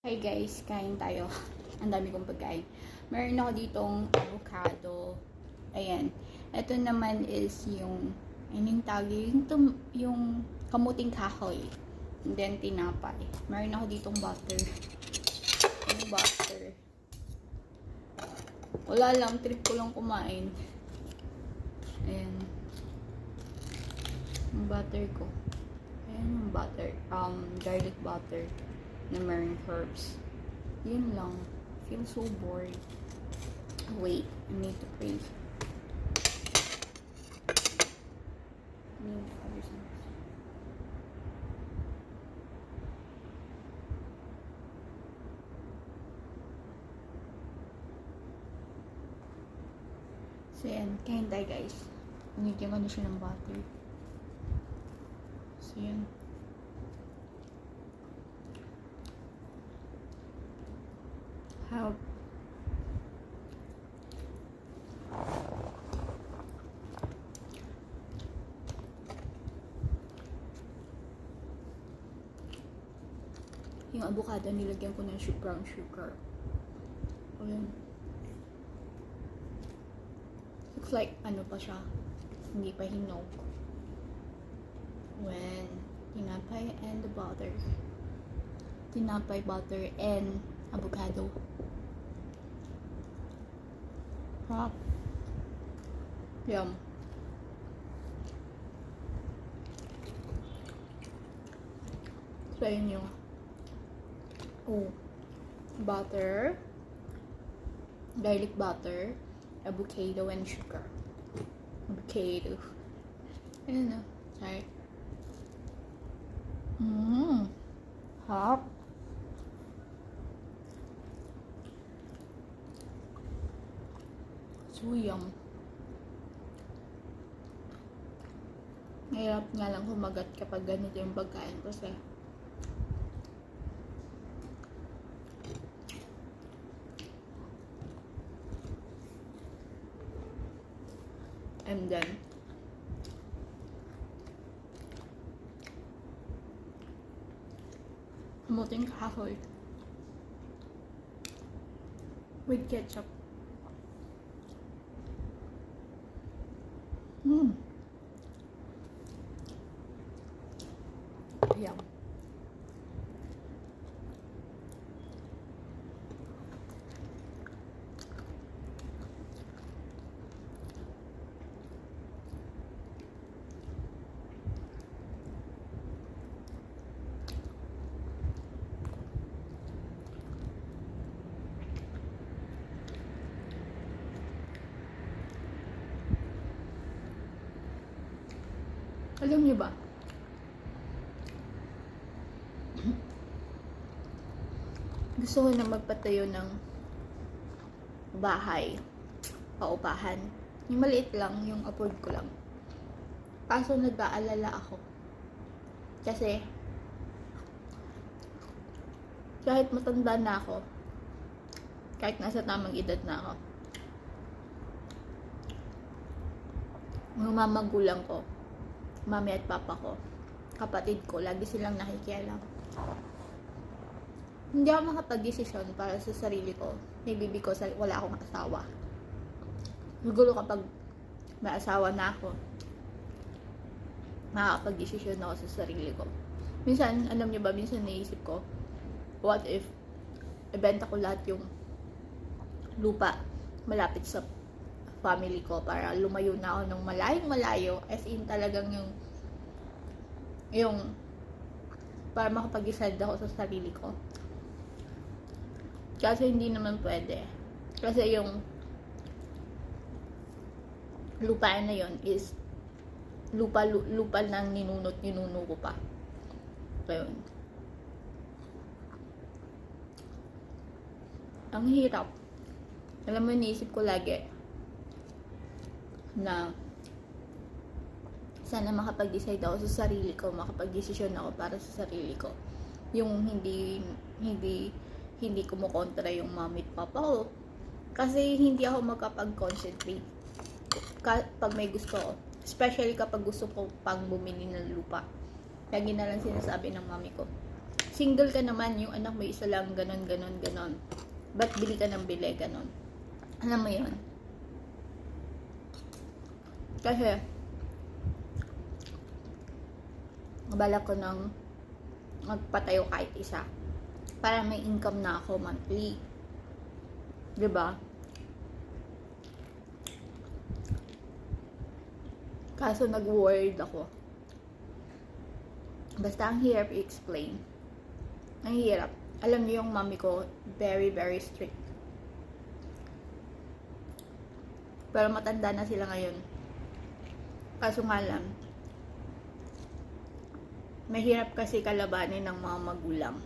Hi guys, kain tayo. Ang dami kong pagkain. Meron ako ditong avocado. Ayan. Ito naman is yung, ano yung tawag? Yung, tum- yung kamuting kahoy. And then tinapay. Meron ako ditong butter. Yung butter. Wala lang, trip ko lang kumain. Ayan. Yung butter ko. Ayan yung butter. Um, garlic butter na maring herbs. Yun lang. Feel so bored. Wait, I need to pray. Need other things. So yan, kain tayo guys. Nigyan ko na siya ng butter. So yan. How yung avocado nilagyan ko ng brown sugar. Ayan. Looks like ano pa siya. Hindi pa hinog. When tinapay and the butter. Tinapay, butter, and avocado. Hop. Yum. Yun yung oh, butter, garlic butter, avocado, and sugar. Avocado. Ayun na. Sorry. Mmm. Hop. So yum. Mahirap nga lang humagat kapag ganito yung pagkain kasi and then kamuting kahoy with ketchup. Mm. Alam niyo ba? Gusto ko na magpatayo ng bahay. Paupahan. Yung maliit lang, yung afford ko lang. Kaso nag-aalala ako. Kasi, kahit matanda na ako, kahit nasa tamang edad na ako, mga mamagulang ko, mami at papa ko, kapatid ko, lagi silang nakikialam. Hindi ako makapag-desisyon para sa sarili ko. Maybe because wala akong asawa. Siguro kapag may asawa na ako, makakapag-desisyon ako sa sarili ko. Minsan, alam niyo ba, minsan naisip ko, what if, ibenta ko lahat yung lupa malapit sa family ko para lumayo na ako ng malayong malayo. As in talagang yung yung para makapag-decide ako sa sarili ko. Kasi hindi naman pwede. Kasi yung lupa na yon is lupa lu- lupa ng ninunot ninuno ko pa. So yun. Ang hirap. Alam mo, iniisip ko lagi na sana makapag-decide ako sa sarili ko, makapag-desisyon ako para sa sarili ko. Yung hindi, hindi, hindi kumukontra yung mami at papa ko. Kasi hindi ako makapag-concentrate ka, pag may gusto ko. Especially kapag gusto ko pang bumili ng lupa. Lagi na lang sinasabi ng mami ko, single ka naman, yung anak mo isa lang, ganon, ganon, ganon. Ba't bili ka ng bili, ganon. Alam mo yun? Kasi, balak ko ng magpatayo kahit isa. Para may income na ako monthly. ba? Kaso nag-worried ako. Basta ang hirap i-explain. Ang hirap. Alam niyo yung mami ko, very, very strict. Pero matanda na sila ngayon. Kaso nga lang, mahirap kasi kalabanin ng mga magulang.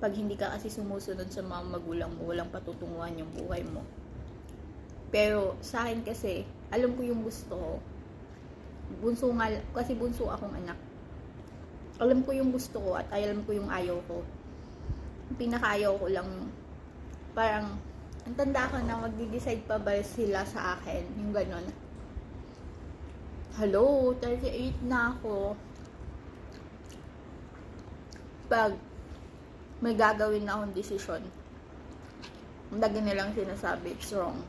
Pag hindi ka kasi sumusunod sa mga magulang mo, walang patutunguhan yung buhay mo. Pero sa akin kasi, alam ko yung gusto ko. Bunso nga, kasi bunso akong anak. Alam ko yung gusto ko at alam ko yung ayaw ko. Pinakaayaw ko lang, parang, ang tanda ko na magdi-decide pa ba sila sa akin, yung ganon. Hello, 38 na ako. Pag may gagawin na akong desisyon, lagi nilang sinasabi, it's wrong.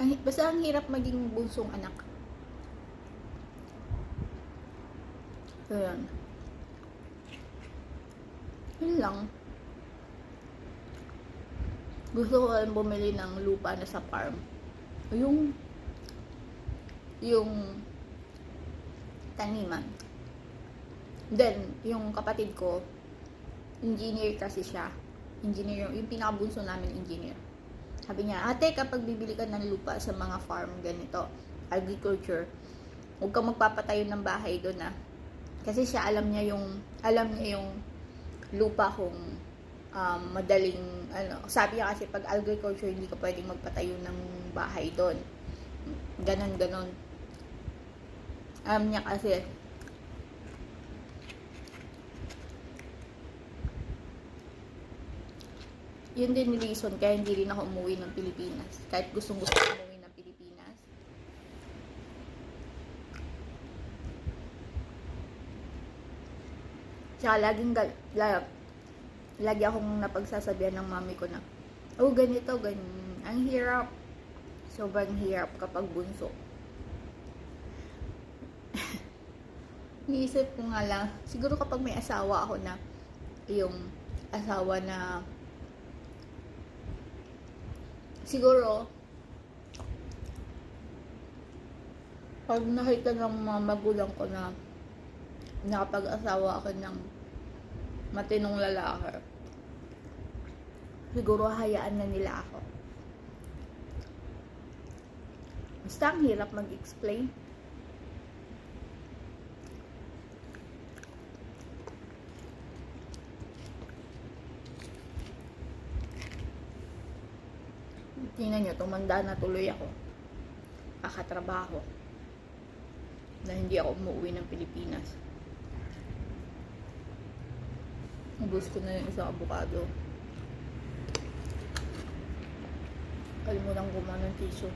Ang, basta ang hirap maging bunsong anak. So, yun. Yun lang. Gusto ko bumili ng lupa na sa farm. Yung yung taniman. Then, yung kapatid ko, engineer kasi siya. Engineer, yung, yung pinakabunso namin, engineer. Sabi niya, ate, kapag bibili ka ng lupa sa mga farm ganito, agriculture, huwag kang magpapatayo ng bahay doon ah. Kasi siya alam niya yung, alam niya yung lupa kung um, madaling, ano, sabi niya kasi pag agriculture, hindi ka pwedeng magpatayo ng bahay doon. Ganon, ganon. Alam niya kasi, yun din reason kaya hindi rin ako umuwi ng Pilipinas. Kahit gustong gusto ko umuwi ng Pilipinas. Tsaka laging, gal- lagi akong napagsasabihan ng mami ko na, oh ganito, ganyan. Ang hirap. Sobrang hirap kapag bunso. Niisip ko nga lang, siguro kapag may asawa ako na, yung asawa na siguro pag nakita ng mga magulang ko na nakapag-asawa ako ng matinong lalaki siguro hayaan na nila ako basta ang hirap mag-explain Tingnan nyo, tumanda na tuloy ako. Kakatrabaho. Na hindi ako umuwi ng Pilipinas. Ubus ko na yung isang avocado. Kalimutan ko man ng tissue.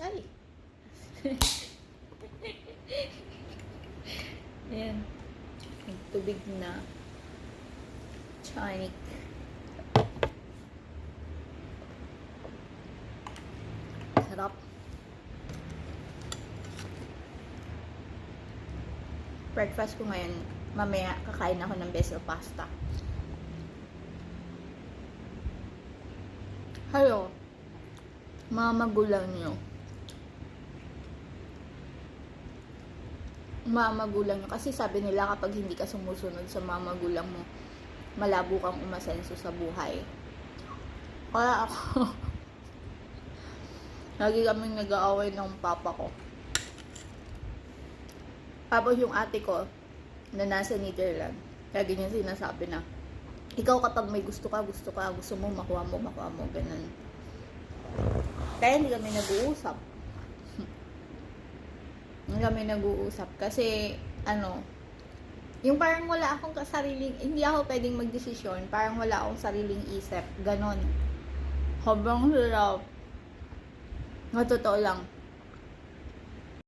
Ay! Ayan. May tubig na Chinic. Sarap. Breakfast ko ngayon, mamaya kakain ako ng beso pasta. Hello, mga magulang nyo. Mga magulang nyo. Kasi sabi nila kapag hindi ka sumusunod sa mga magulang mo, malabo kang umasenso sa buhay. Kaya ako, lagi kami nag-aaway ng papa ko. Tapos yung ate ko, na nasa Netherlands, lagi niya sinasabi na, ikaw kapag may gusto ka, gusto ka, gusto mo, makuha mo, makuha mo, ganun. Kaya hindi kami nag-uusap. hindi kami nag-uusap. Kasi, ano, yung parang wala akong sariling, hindi ako pwedeng magdesisyon, parang wala akong sariling isip, ganon. Sobrang hirap. Nga totoo lang,